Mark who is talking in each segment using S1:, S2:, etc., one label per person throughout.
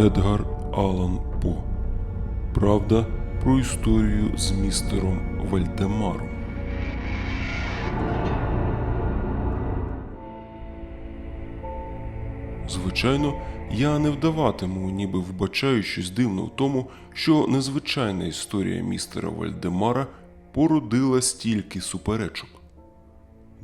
S1: Едгар Алан По. Правда про історію з містером Вальдемаром. Звичайно, я не вдаватиму, ніби вбачаю щось дивне в тому, що незвичайна історія містера Вальдемара породила стільки суперечок.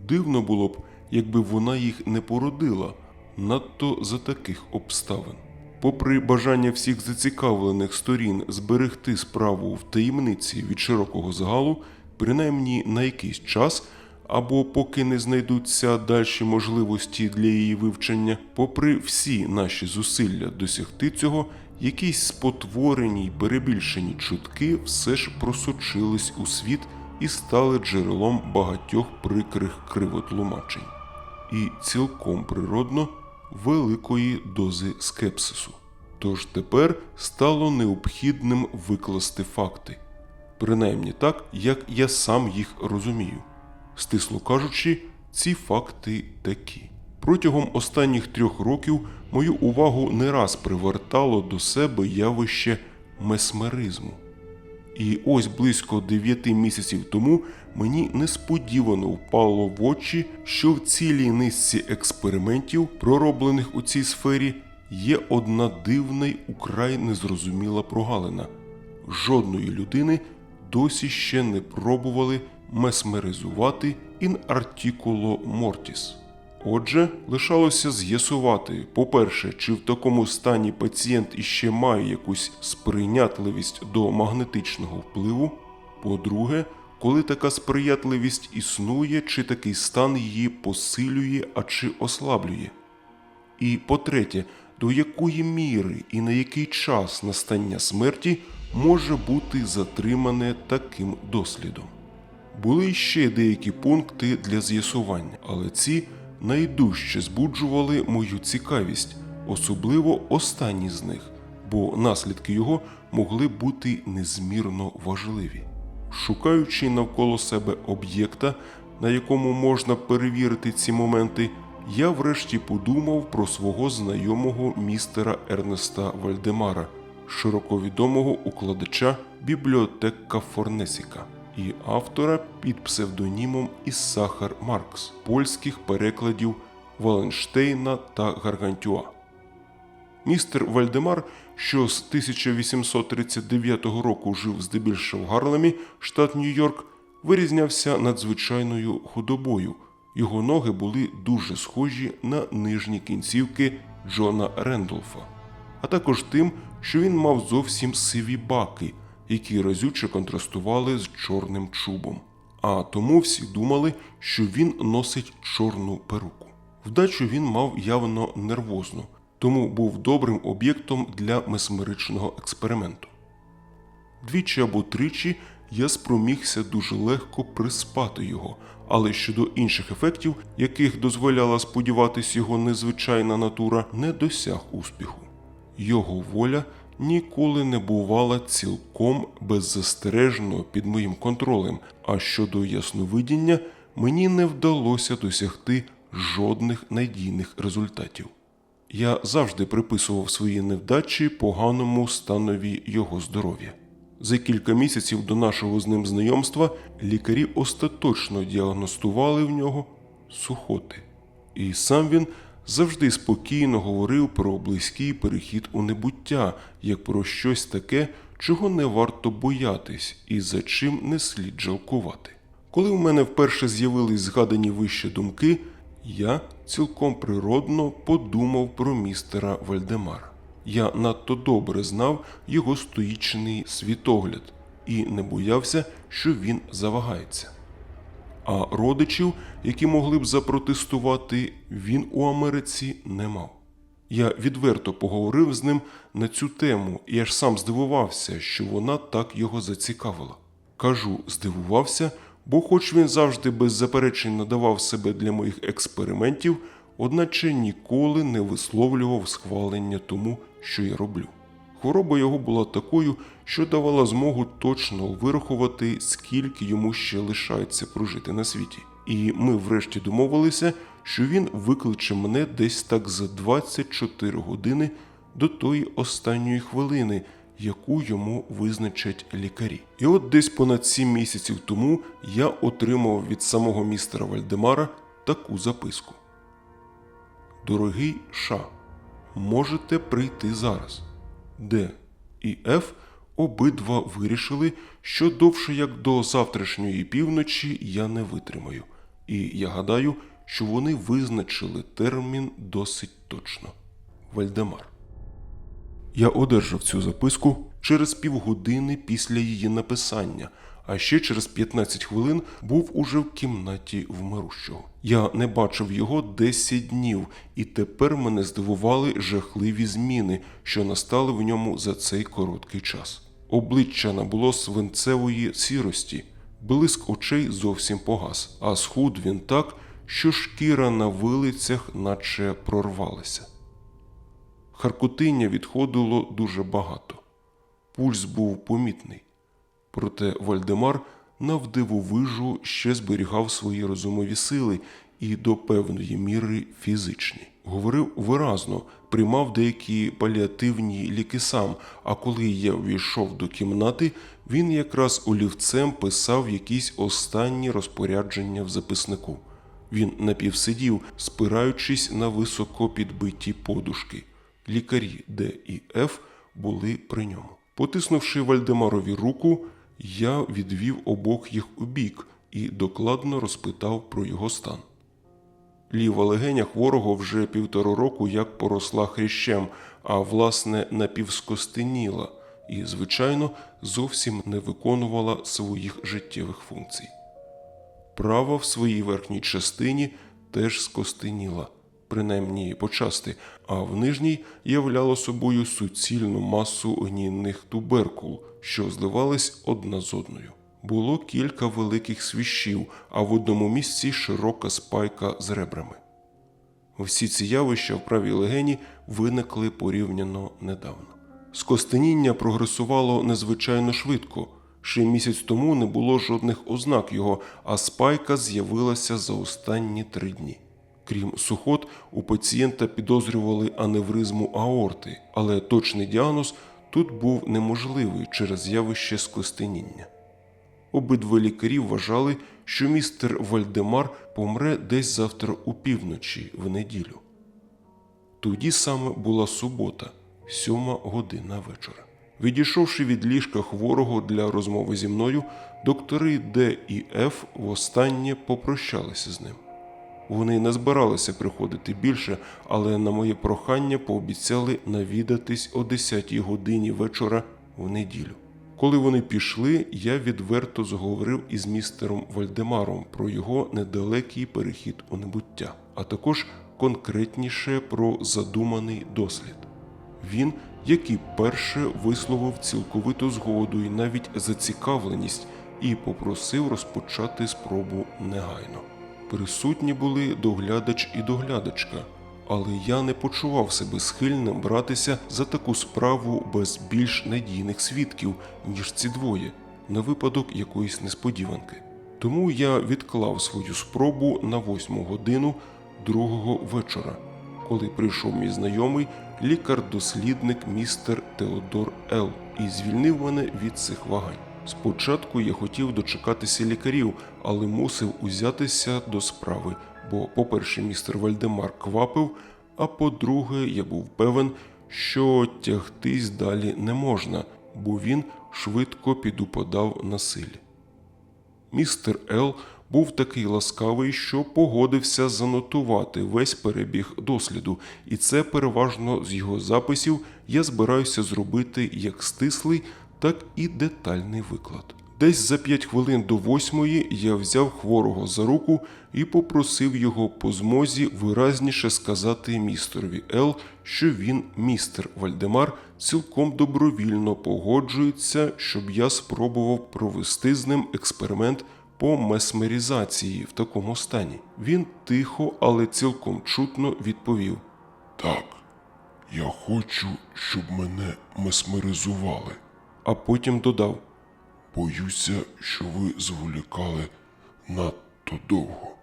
S1: Дивно було б, якби вона їх не породила, надто за таких обставин. Попри бажання всіх зацікавлених сторін зберегти справу в таємниці від широкого загалу, принаймні на якийсь час, або поки не знайдуться дальші можливості для її вивчення, попри всі наші зусилля досягти цього, якісь спотворені й перебільшені чутки все ж просочились у світ і стали джерелом багатьох прикрих кривотлумачень. І цілком природно великої дози скепсису. Тож тепер стало необхідним викласти факти, принаймні так, як я сам їх розумію. Стисло кажучи, ці факти такі. Протягом останніх трьох років мою увагу не раз привертало до себе явище месмеризму. І ось близько дев'яти місяців тому мені несподівано впало в очі, що в цілій низці експериментів, пророблених у цій сфері, є одна дивна й украй незрозуміла прогалина. Жодної людини досі ще не пробували месмеризувати in articulo mortis. Отже, лишалося з'ясувати, по-перше, чи в такому стані пацієнт іще має якусь сприйнятливість до магнетичного впливу. По-друге, коли така сприятливість існує, чи такий стан її посилює, а чи ослаблює. І по-третє, до якої міри і на який час настання смерті може бути затримане таким дослідом. Були ще деякі пункти для з'ясування, але ці найдужче збуджували мою цікавість, особливо останні з них, бо наслідки його могли бути незмірно важливі. Шукаючи навколо себе об'єкта, на якому можна перевірити ці моменти, я врешті подумав про свого знайомого містера Ернеста Вальдемара, широко відомого укладача бібліотека Форнесіка і автора під псевдонімом Іссахар Маркс польських перекладів Валенштейна та Гаргантюа. Містер Вальдемар, що з 1839 року жив здебільшого в Гарлемі, штат Нью-Йорк, вирізнявся надзвичайною худобою. Його ноги були дуже схожі на нижні кінцівки Джона Рендолфа, а також тим, що він мав зовсім сиві баки, які разюче контрастували з чорним чубом. А тому всі думали, що він носить чорну перуку. Вдачу він мав явно нервозну, тому був добрим об'єктом для месмеричного експерименту. Двічі або тричі я спромігся дуже легко приспати його, але щодо інших ефектів, яких дозволяла сподіватись його незвичайна натура, не досяг успіху. Його воля ніколи не бувала цілком беззастережно під моїм контролем, а щодо ясновидіння мені не вдалося досягти жодних надійних результатів. Я завжди приписував свої невдачі поганому станові його здоров'я. За кілька місяців до нашого з ним знайомства лікарі остаточно діагностували в нього сухоти. І сам він завжди спокійно говорив про близький перехід у небуття, як про щось таке, чого не варто боятись і за чим не слід жалкувати. Коли в мене вперше з'явились згадані вище думки, я цілком природно подумав про містера Вальдемара. Я надто добре знав його стоїчний світогляд і не боявся, що він завагається. А родичів, які могли б запротестувати, він у Америці не мав. Я відверто поговорив з ним на цю тему і аж сам здивувався, що вона так його зацікавила. Кажу, здивувався, бо, хоч він завжди без заперечень надавав себе для моїх експериментів, одначе ніколи не висловлював схвалення тому, що я роблю. Хвороба його була такою, що давала змогу точно вирахувати, скільки йому ще лишається прожити на світі. І ми врешті домовилися, що він викличе мене десь так за 24 години до тої останньої хвилини, яку йому визначать лікарі. І от десь понад сім місяців тому я отримав від самого містера Вальдемара таку записку. Дорогий Ша, можете прийти зараз. Д і Ф обидва вирішили, що довше як до завтрашньої півночі я не витримаю. І я гадаю, що вони визначили термін досить точно. Вальдемар. Я одержав цю записку через півгодини після її написання, а ще через 15 хвилин був уже в кімнаті вмирущого. Я не бачив його 10 днів, і тепер мене здивували жахливі зміни, що настали в ньому за цей короткий час. Обличчя набуло свинцевої сірості, блиск очей зовсім погас, а схуд він так, що шкіра на вилицях наче прорвалася. Харкотиння відходило дуже багато. Пульс був помітний. Проте Вальдемар навдивовижу ще зберігав свої розумові сили і до певної міри фізичні. Говорив виразно, приймав деякі паліативні ліки сам, а коли я ввійшов до кімнати, він якраз олівцем писав якісь останні розпорядження в записнику. Він напівсидів, спираючись на високо підбиті подушки. Лікарі Д і Ф були при ньому. Потиснувши Вальдемарові руку, я відвів обох їх у бік і докладно розпитав про його стан. Ліва легеня хворого вже півтора року як поросла хрящем, а власне напівскостеніла і, звичайно, зовсім не виконувала своїх життєвих функцій. Права в своїй верхній частині теж скостеніла, принаймні почасти, а в нижній являло собою суцільну масу гнінних туберкул, що зливались одна з одною. Було кілька великих свіщів, а в одному місці широка спайка з ребрами. Всі ці явища в правій легені виникли порівняно недавно. Скостеніння прогресувало незвичайно швидко. Ще місяць тому не було жодних ознак його, а спайка з'явилася за останні три дні. Крім сухот, у пацієнта підозрювали аневризму аорти, але точний діагноз тут був неможливий через явище скостеніння. Обидва лікарі вважали, що містер Вальдемар помре десь завтра у півночі в неділю. Тоді саме була субота, сьома година вечора. Відійшовши від ліжка хворого для розмови зі мною, доктори Д і Ф востаннє попрощалися з ним. Вони не збиралися приходити більше, але на моє прохання пообіцяли навідатись о 10 годині вечора в неділю. Коли вони пішли, я відверто зговорив із містером Вальдемаром про його недалекий перехід у небуття, а також конкретніше про задуманий дослід. Він, як і перше, висловив цілковиту згоду і навіть зацікавленість і попросив розпочати спробу негайно. Присутні були доглядач і доглядачка, але я не почував себе схильним братися за таку справу без більш надійних свідків, ніж ці двоє, на випадок якоїсь несподіванки. Тому я відклав свою спробу на восьму годину другого вечора, коли прийшов мій знайомий лікар-дослідник містер Теодор Л. і звільнив мене від цих вагань. Спочатку я хотів дочекатися лікарів, але мусив узятися до справи, бо, по-перше, містер Вальдемар квапив, а по-друге, я був певен, що тягтись далі не можна, бо він швидко підупадав на силі. Містер Л був такий ласкавий, що погодився занотувати весь перебіг досліду, і це переважно з його записів я збираюся зробити як стислий, так і детальний виклад. Десь за п'ять хвилин до восьмої я взяв хворого за руку і попросив його по змозі виразніше сказати містерові Л, що він, містер Вальдемар, цілком добровільно погоджується, щоб я спробував провести з ним експеримент по месмеризації в такому стані. Він тихо, але цілком чутно відповів:
S2: Так, я хочу, щоб мене месмеризували.
S1: А потім додав.
S2: Боюся, що ви зволікали надто довго.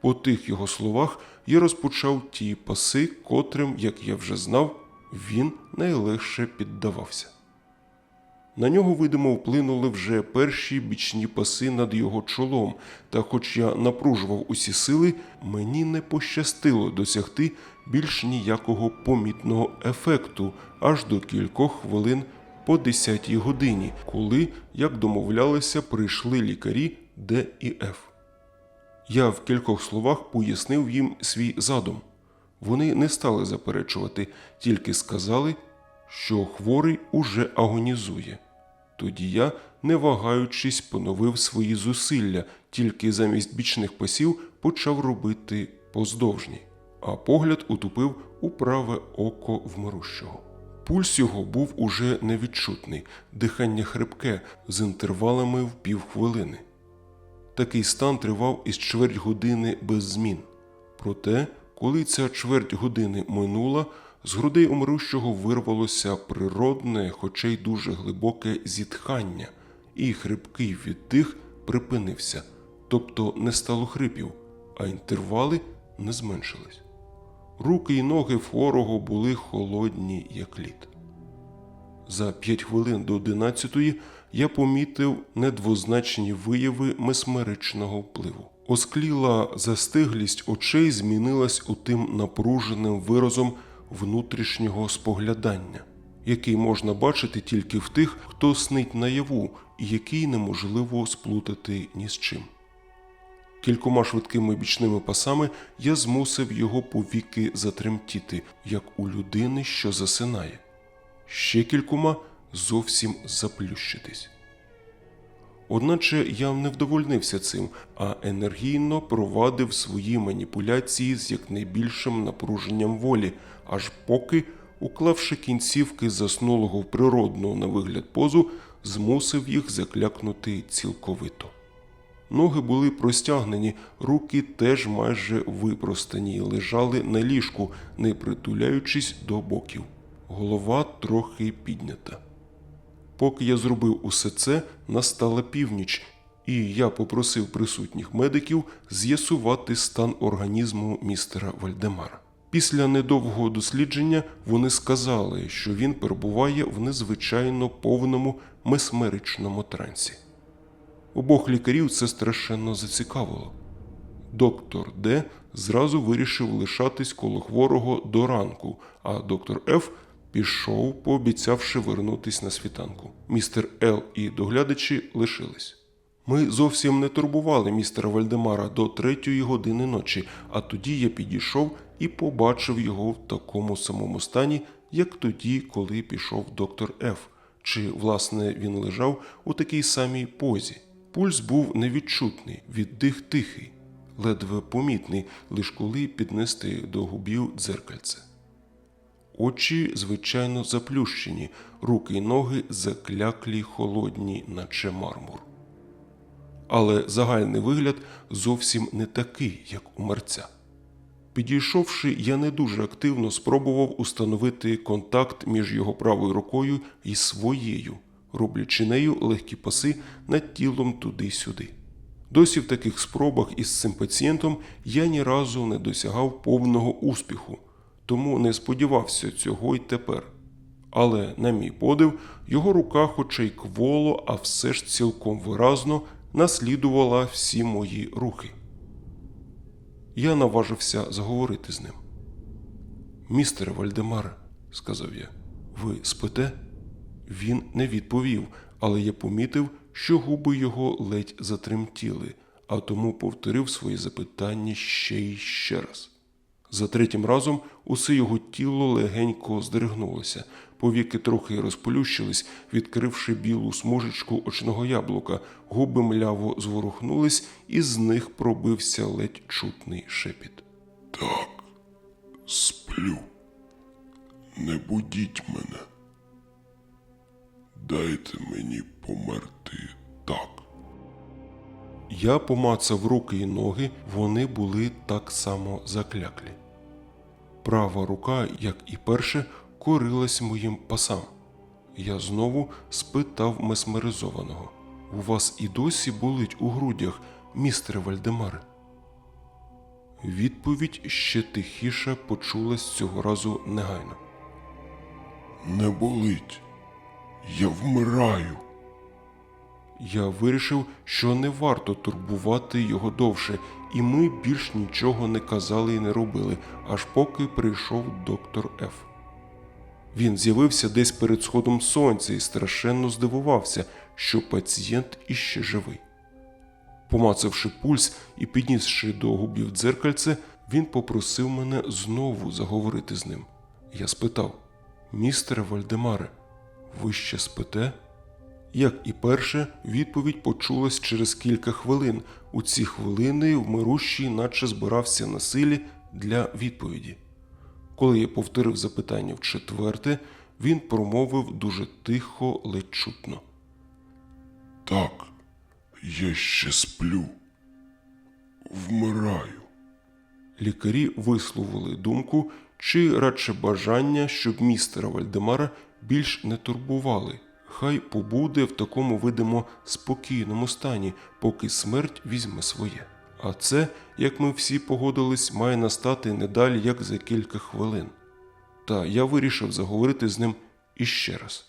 S1: По тих його словах я розпочав ті паси, котрим, як я вже знав, він найлегше піддавався. На нього, видимо, вплинули вже перші бічні паси над його чолом, та хоч я напружував усі сили, мені не пощастило досягти більш ніякого помітного ефекту аж до кількох хвилин по 10 годині, коли, як домовлялися, прийшли лікарі Д і Ф. Я в кількох словах пояснив їм свій задум. Вони не стали заперечувати, тільки сказали, що хворий уже агонізує. Тоді я, не вагаючись, поновив свої зусилля, тільки замість бічних пасів почав робити поздовжні, а погляд утупив у праве око вмирущого. Пульс його був уже невідчутний, дихання хрипке з інтервалами в півхвилини. Такий стан тривав із чверть години без змін. Проте, коли ця чверть години минула, з грудей умирущого вирвалося природне, хоча й дуже глибоке зітхання, і хрипкий віддих припинився, тобто не стало хрипів, а інтервали не зменшились. Руки й ноги хворого були холодні, як лід. За п'ять хвилин до одинадцятої я помітив недвозначні вияви месмеричного впливу. Оскліла застиглість очей змінилась у тим напруженим виразом внутрішнього споглядання, який можна бачити тільки в тих, хто снить наяву, і який неможливо сплутати ні з чим. Кількома швидкими бічними пасами я змусив його повіки затремтіти, як у людини, що засинає ще кількома зовсім заплющитись. Одначе я не вдовольнився цим, а енергійно провадив свої маніпуляції з якнайбільшим напруженням волі, аж поки, уклавши кінцівки заснулого в природну на вигляд позу, змусив їх заклякнути цілковито. Ноги були простягнені, руки теж майже випростані й лежали на ліжку, не притуляючись до боків. Голова трохи піднята. Поки я зробив усе це, настала північ, і я попросив присутніх медиків з'ясувати стан організму містера Вальдемара. Після недовгого дослідження вони сказали, що він перебуває в незвичайно повному месмеричному трансі. Обох лікарів це страшенно зацікавило. Доктор Д зразу вирішив лишатись коло хворого до ранку, а доктор Ф пішов, пообіцявши вернутись на світанку. Містер Л і доглядачі лишились. Ми зовсім не турбували містера Вальдемара до третьої години ночі, а тоді я підійшов і побачив його в такому самому стані, як тоді, коли пішов доктор Ф. Чи, власне, він лежав у такій самій позі. Пульс був невідчутний, віддих тихий, ледве помітний, лиш коли піднести до губів дзеркальце. Очі, звичайно, заплющені, руки й ноги закляклі холодні, наче мармур. Але загальний вигляд зовсім не такий, як у мерця. Підійшовши, я не дуже активно спробував установити контакт між його правою рукою і своєю, роблячи нею легкі паси над тілом туди-сюди. Досі в таких спробах із цим пацієнтом я ні разу не досягав повного успіху, тому не сподівався цього й тепер. Але, на мій подив, його рука, хоча й кволо, а все ж цілком виразно наслідувала всі мої рухи. Я наважився заговорити з ним. Містере Вальдемаре, сказав я, ви спите? Він не відповів, але я помітив, що губи його ледь затремтіли, а тому повторив свої запитання ще й ще раз. За третім разом усе його тіло легенько здригнулося, повіки трохи розполющились, відкривши білу смужечку очного яблука, губи мляво зворухнулись, і з них пробився ледь чутний шепіт.
S2: Так, сплю. Не будіть мене. Дайте мені померти так.
S1: Я помацав руки і ноги, вони були так само закляклі. Права рука, як і перше, корилась моїм пасам. Я знову спитав месмеризованого. У вас і досі болить у грудях, містере Вальдемаре? Відповідь ще тихіше почулась цього разу негайно.
S2: Не болить. Я вмираю.
S1: Я вирішив, що не варто турбувати його довше, і ми більш нічого не казали і не робили, аж поки прийшов доктор Ф. Він з'явився десь перед сходом сонця і страшенно здивувався, що пацієнт іще живий. Помацавши пульс і піднісши до губів дзеркальце, він попросив мене знову заговорити з ним. Я спитав: Містере Вальдемаре, ви ще спите? Як і перше, відповідь почулась через кілька хвилин. У ці хвилини вмирущий наче збирався на силі для відповіді. Коли я повторив запитання в четверте, він промовив дуже тихо, ледь чутно.
S2: Так, я ще сплю. Вмираю.
S1: Лікарі висловили думку чи радше бажання, щоб містера Вальдемара більш не турбували. Хай побуде в такому видимо спокійному стані, поки смерть візьме своє. А це, як ми всі погодились, має настати не далі, як за кілька хвилин. Та я вирішив заговорити з ним іще раз,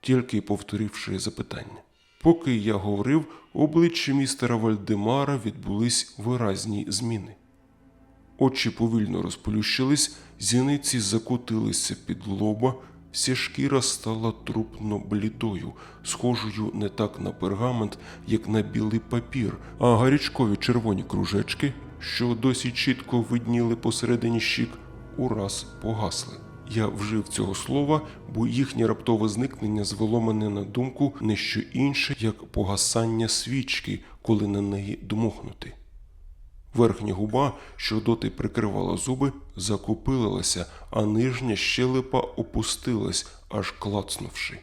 S1: тільки повторивши запитання. Поки я говорив, у обличчі містера Вальдемара відбулись виразні зміни. Очі повільно розплющились, зіниці закотилися під лоба, вся шкіра стала трупно блідою, схожою не так на пергамент, як на білий папір, а гарячкові червоні кружечки, що досі чітко видніли посередині щік, ураз погасли. Я вжив цього слова, бо їхнє раптове зникнення звело мене на думку не що інше, як погасання свічки, коли на неї дмухнути. Верхня губа, що доти прикривала зуби, закупилилася, а нижня щелепа опустилась, аж клацнувши.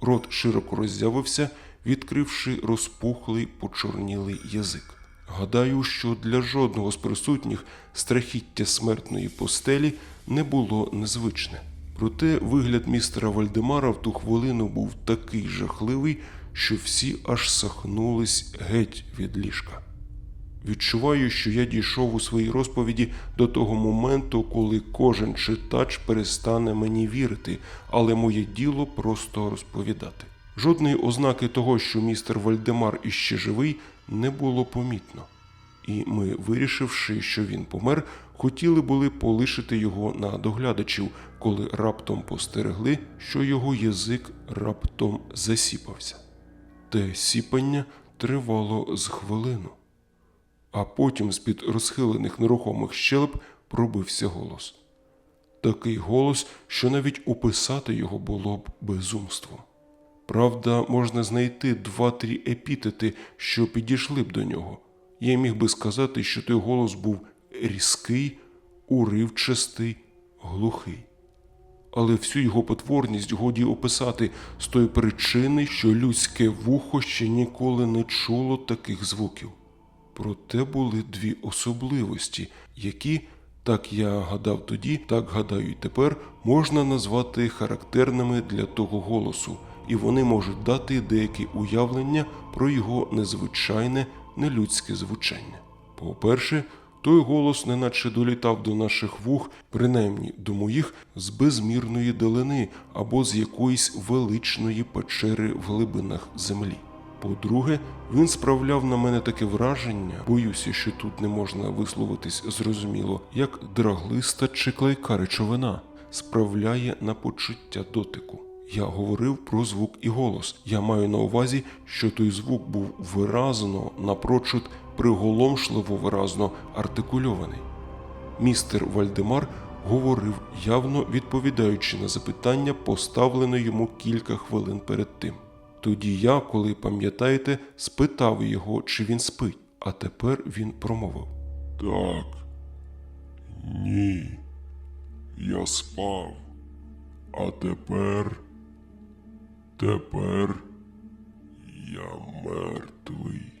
S1: Рот широко роззявився, відкривши розпухлий почорнілий язик. Гадаю, що для жодного з присутніх страхіття смертної постелі не було незвичне. Проте вигляд містера Вальдемара в ту хвилину був такий жахливий, що всі аж сахнулись геть від ліжка. Відчуваю, що я дійшов у своїй розповіді до того моменту, коли кожен читач перестане мені вірити, але моє діло просто розповідати. Жодної ознаки того, що містер Вальдемар іще живий, не було помітно. І ми, вирішивши, що він помер, хотіли були полишити його на доглядачів, коли раптом постерегли, що його язик раптом засіпався. Те сіпання тривало з хвилину а потім з-під розхилених нерухомих щелеп пробився голос. Такий голос, що навіть описати його було б безумством. Правда, можна знайти два-три епітети, що підійшли б до нього. Я міг би сказати, що той голос був різкий, уривчастий, глухий. Але всю його потворність годі описати з тої причини, що людське вухо ще ніколи не чуло таких звуків. Проте були дві особливості, які, так я гадав тоді, так гадаю й тепер, можна назвати характерними для того голосу, і вони можуть дати деякі уявлення про його незвичайне нелюдське звучання. По-перше, той голос неначе долітав до наших вух, принаймні до моїх, з безмірної далини або з якоїсь величної печери в глибинах землі. По-друге, він справляв на мене таке враження, боюся, що тут не можна висловитись зрозуміло, як драглиста чи клейка речовина справляє на почуття дотику. Я говорив про звук і голос. Я маю на увазі, що той звук був виразно, напрочуд приголомшливо виразно артикульований. Містер Вальдемар говорив, явно відповідаючи на запитання, поставлене йому кілька хвилин перед тим. Тоді я, коли пам'ятаєте, спитав його, чи він спить, а тепер він промовив.
S2: Так. Ні. Я спав. А тепер. Тепер я мертвий.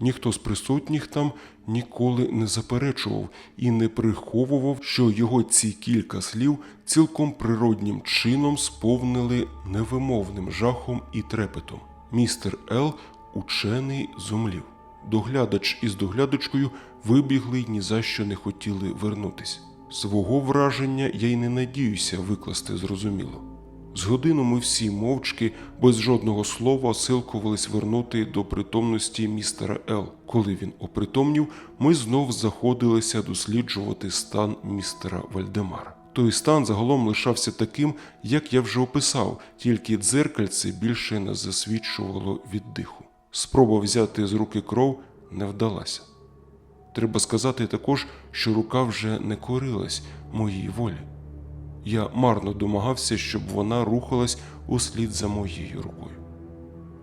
S1: Ніхто з присутніх там ніколи не заперечував і не приховував, що його ці кілька слів цілком природнім чином сповнили невимовним жахом і трепетом. Містер Ел, учений, зумлів. Доглядач із доглядачкою вибігли й ні за що не хотіли вернутись. Свого враження я й не надіюся викласти зрозуміло. З годину ми всі мовчки, без жодного слова, силкувались вернути до притомності містера Л. Коли він опритомнів, ми знов заходилися досліджувати стан містера Вальдемара. Той стан загалом лишався таким, як я вже описав, тільки дзеркальце більше не засвідчувало від диху. Спроба взяти з руки кров не вдалася. Треба сказати також, що рука вже не корилась моїй волі. Я марно домагався, щоб вона рухалась услід за моєю рукою.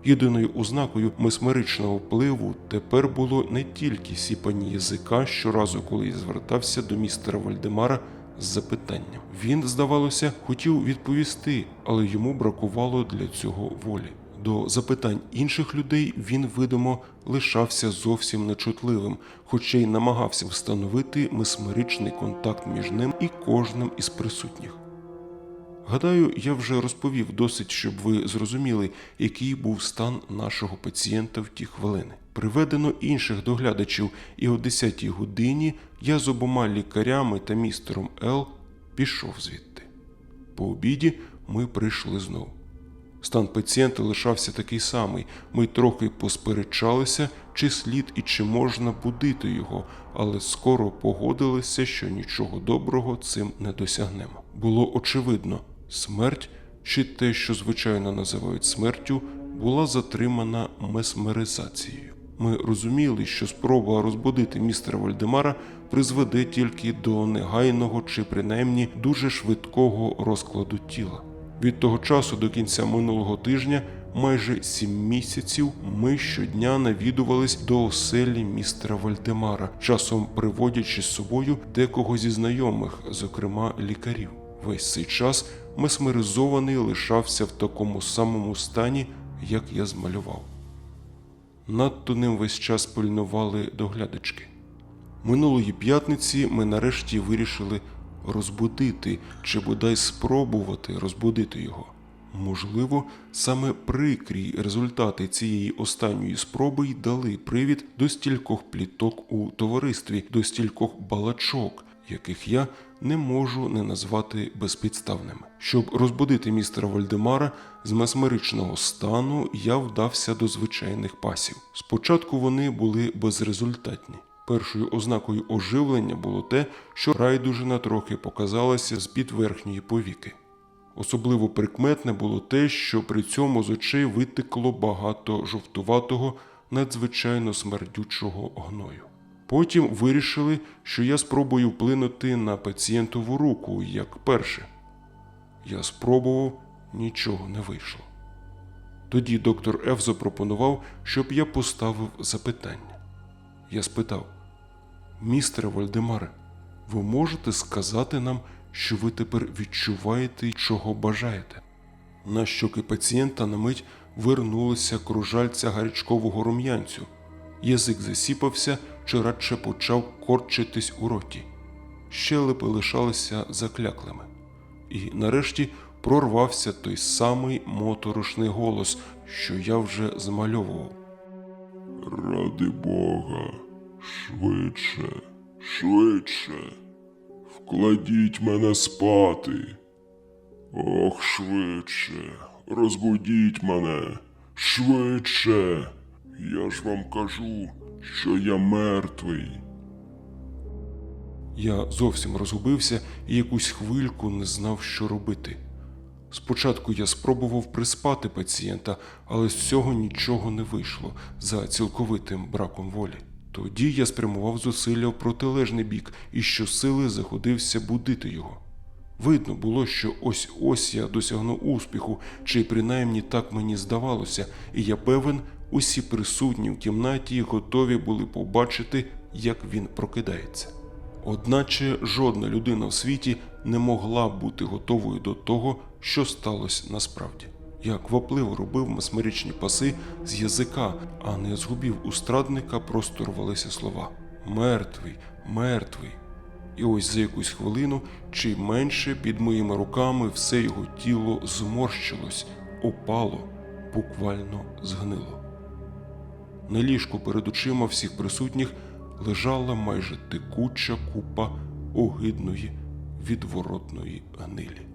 S1: Єдиною ознакою месмеричного впливу тепер було не тільки сіпані язика щоразу, коли я звертався до містера Вальдемара з запитанням. Він, здавалося, хотів відповісти, але йому бракувало для цього волі. До запитань інших людей він, видимо, лишався зовсім нечутливим, хоча й намагався встановити месмеричний контакт між ним і кожним із присутніх. Гадаю, я вже розповів досить, щоб ви зрозуміли, який був стан нашого пацієнта в ті хвилини. Приведено інших доглядачів, і о 10-й годині я з обома лікарями та містером Л пішов звідти. По обіді ми прийшли знову. Стан пацієнта лишався такий самий. Ми трохи посперечалися, чи слід і чи можна будити його, але скоро погодилися, що нічого доброго цим не досягнемо. Було очевидно, смерть, чи те, що звичайно називають смертю, була затримана месмеризацією. Ми розуміли, що спроба розбудити містера Вальдемара призведе тільки до негайного чи принаймні дуже швидкого розкладу тіла. Від того часу до кінця минулого тижня, майже сім місяців, ми щодня навідувались до оселі містера Вальдемара, часом приводячи з собою декого зі знайомих, зокрема лікарів. Весь цей час месмеризований лишався в такому самому стані, як я змалював. Надто ним весь час пильнували доглядачки. Минулої п'ятниці ми нарешті вирішили розбудити чи бодай спробувати розбудити його. Можливо, саме прикрі результати цієї останньої спроби й дали привід до стількох пліток у товаристві, до стількох балачок, яких я не можу не назвати безпідставними. Щоб розбудити містера Вальдемара з месмеричного стану, я вдався до звичайних пасів. Спочатку вони були безрезультатні. Першою ознакою оживлення було те, що райдужина трохи показалася з під верхньої повіки. Особливо прикметне було те, що при цьому з очей витекло багато жовтуватого, надзвичайно смердючого гною. Потім вирішили, що я спробую вплинути на пацієнтову руку, як перше. Я спробував, нічого не вийшло. Тоді доктор Ф запропонував, щоб я поставив запитання. Я спитав: Містере Вальдемаре, ви можете сказати нам, що ви тепер відчуваєте і чого бажаєте? На щоки пацієнта на мить вернулися кружальця гарячкового рум'янцю. Язик засіпався чи радше почав корчитись у роті. Щелепи лишалися закляклими. І нарешті прорвався той самий моторошний голос, що я вже змальовував.
S2: Ради Бога, швидше, швидше. Вкладіть мене спати. Ох, швидше, розбудіть мене, швидше. Я ж вам кажу, що я мертвий.
S1: Я зовсім розгубився і якусь хвильку не знав, що робити. Спочатку я спробував приспати пацієнта, але з цього нічого не вийшло за цілковитим браком волі. Тоді я спрямував зусилля в протилежний бік і щосили заходився будити його. Видно було, що ось ось я досягну успіху, чи принаймні так мені здавалося, і я певен, усі присутні в кімнаті готові були побачити, як він прокидається. Одначе жодна людина в світі не могла бути готовою до того, що сталося насправді. Я квапливо робив месмеричні паси з язика, а не з губів устрадника просто рвалися слова Мертвий, мертвий. І ось за якусь хвилину чи менше під моїми руками все його тіло зморщилось, опало, буквально згнило. На ліжку перед очима всіх присутніх лежала майже текуча купа огидної відворотної гнилі.